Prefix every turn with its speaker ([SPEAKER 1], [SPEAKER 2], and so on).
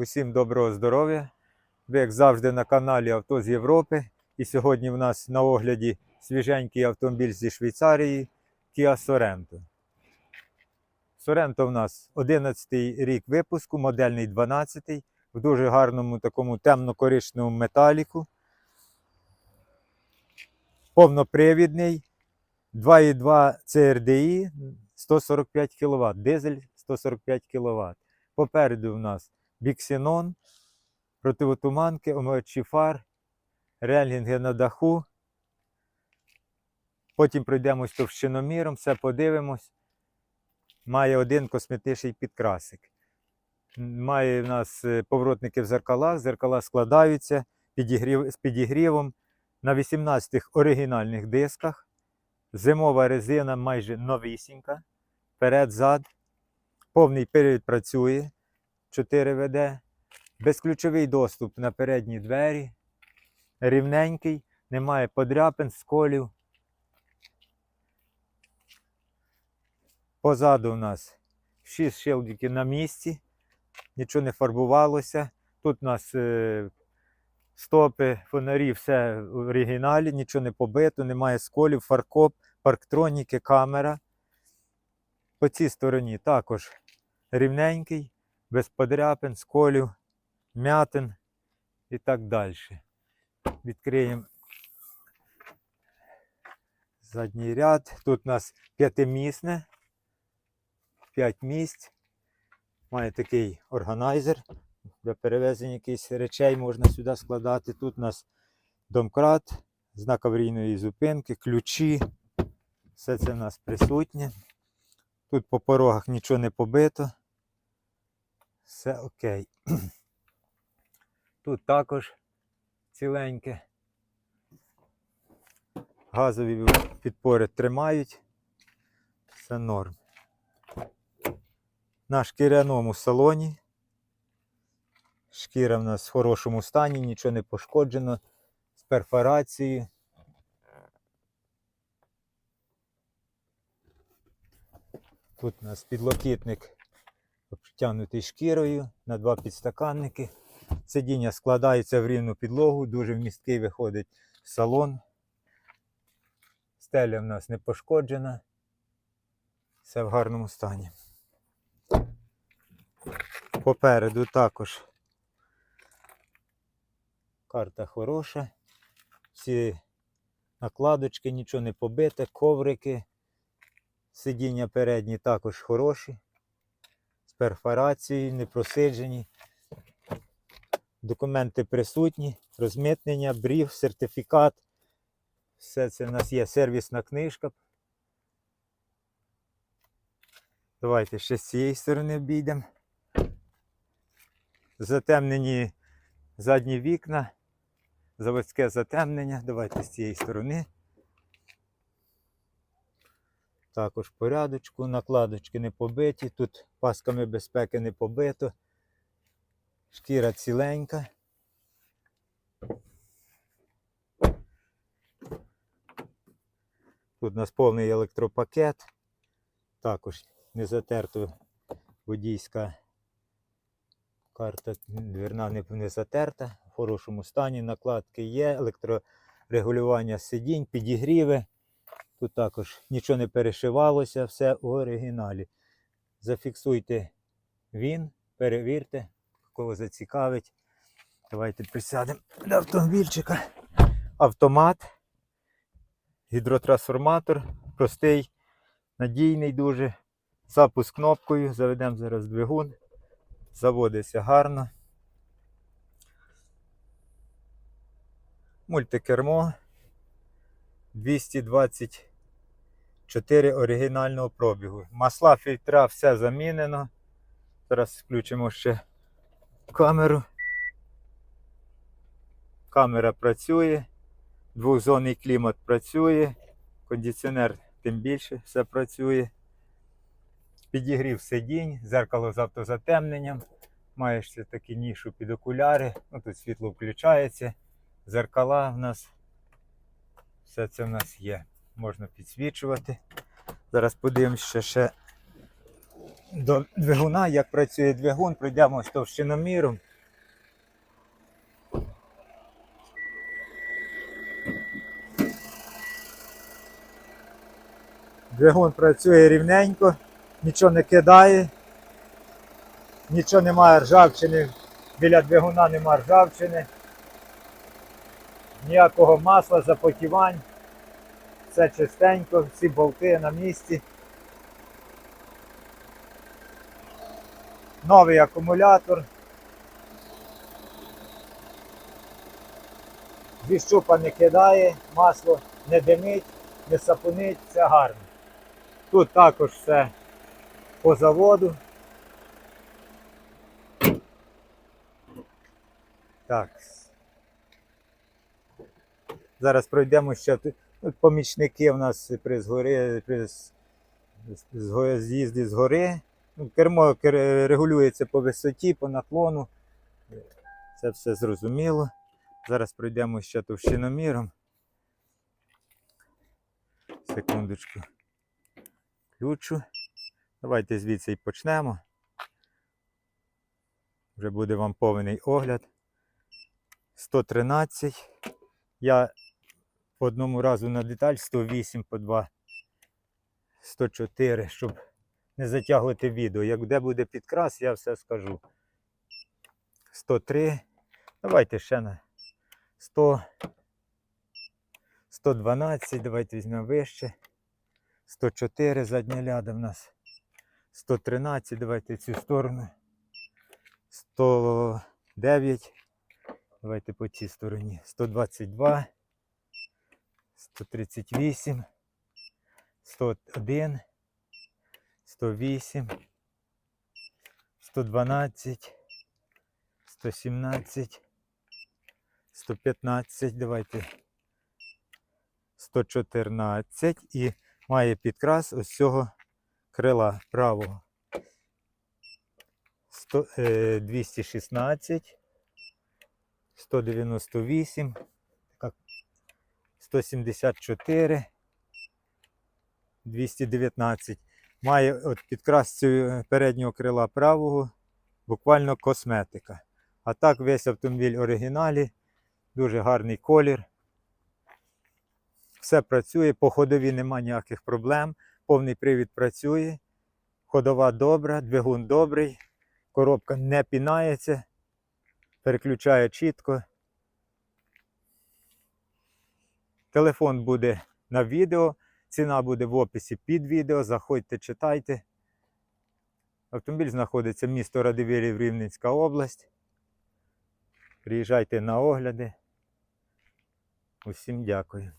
[SPEAKER 1] Усім доброго здоров'я. Ви, як завжди, на каналі Авто з Європи. І сьогодні в нас на огляді свіженький автомобіль зі Швейцарії Kia Sorento. Sorento в нас 11 рік випуску, модельний 12 в дуже гарному такому темно-коричневому металіку. Повнопривідний 2,2 CRDI 145 кВт, дизель 145 кВт. Попереду в нас біксенон, противотуманки, омивачі фар, релінги на даху. Потім пройдемось товщиноміром, все подивимось. Має один косметичний підкрасик. Має в нас е, поворотники в зеркалах, зеркала складаються підігрів, з підігрівом на 18 оригінальних дисках. Зимова резина майже новісінька. Перед-зад. Повний період працює. 4 ВД. Безключовий доступ на передні двері. Рівненький, немає подряпин, сколів. Позаду у нас 6 щелдиків на місці. Нічого не фарбувалося. Тут у нас е, стопи, фонарі, все в оригіналі, нічого не побито, немає сколів, фаркоп, парктроніки, камера. По цій стороні також рівненький, без подряпин, сколів, м'ятин і так далі. Відкриємо задній ряд. Тут у нас п'ятимісне, 5 місць. Має такий органайзер. Для перевезення якихось речей можна сюди складати. Тут у нас домкрат, знак аварійної зупинки, ключі. Все це в нас присутнє. Тут по порогах нічого не побито. Все окей. Тут також ціленьке. Газові підпори тримають. Все норм. На шкіряному салоні. Шкіра в нас в хорошому стані, нічого не пошкоджено. З перфорацією. Тут у нас підлокітник обтягнутий шкірою на два підстаканники. Сидіння складається в рівну підлогу, дуже вмісткий виходить салон. Стеля в нас не пошкоджена. Все в гарному стані. Попереду також карта хороша. Всі накладочки, нічого не побите, коврики. Сидіння передні також хороші. З перфорацією, не просиджені. Документи присутні, розмитнення, брів, сертифікат. Все це в нас є сервісна книжка. Давайте ще з цієї сторони обійдемо. Затемнені задні вікна, заводське затемнення. Давайте з цієї сторони. Також порядочку, накладочки не побиті, тут пасками безпеки не побито. Шкіра ціленька. Тут у нас повний електропакет. Також не затерто водійська карта дверна не, не затерта. В хорошому стані накладки є, електрорегулювання сидінь, підігріви. Тут також нічого не перешивалося, все в оригіналі. Зафіксуйте він, перевірте, кого зацікавить. Давайте присядемо до автомобільчика. Автомат, гідротрансформатор, простий, надійний дуже. Запуск кнопкою, заведемо зараз двигун. Заводиться гарно. Мультикермо. 224 оригінального пробігу. Масла, фільтра, все замінено. Зараз включимо ще камеру. Камера працює, двохзонний клімат працює, кондиціонер тим більше все працює. Підігрів сидінь, зеркало з автозатемненням. Маєш ще такі нішу під окуляри. Ну, тут світло включається. Зеркала в нас. Все це в нас є можна підсвічувати. Зараз подивимося ще до двигуна, як працює двигун, пройдемо з товщиноміром. Двигун працює рівненько, нічого не кидає, нічого немає ржавчини, біля двигуна немає ржавчини, ніякого масла, запотівань. Все чистенько, всі болти на місці. Новий акумулятор. Зі щупа не кидає, масло не димить, не сапунить, все гарно. Тут також все по заводу. Так. Зараз пройдемо ще помічники у нас при згори, при з'їзді з. Ну, Кермо регулюється по висоті, по наклону. Це все зрозуміло. Зараз пройдемо ще товщиноміром. Секундочку. Ключу. Давайте звідси і почнемо. Вже буде вам повний огляд. 113. Я по одному разу на деталь 108 по 2. 104, щоб не затягувати відео. Як де буде підкрас, я все скажу. 103. Давайте ще на 100. 112, давайте візьмемо вище. 104 задня ляда в нас. 113, давайте цю сторону. 109. Давайте по цій стороні. 122. 138. 101. 108. 112. 117. 115. Давайте 114 і має підкрас ось цього крила правого. 100, е, 216, 198, така 174, 219. Має от підкрас цього переднього крила правого, буквально косметика. А так весь автомобіль оригіналі, дуже гарний колір. Все працює, по ходові нема ніяких проблем. Повний привід працює. Ходова добра, двигун добрий, коробка не пінається, переключає чітко. Телефон буде на відео, ціна буде в описі під відео. Заходьте, читайте. Автомобіль знаходиться в місто Радивірів, Рівненська область. Приїжджайте на огляди. Усім дякую.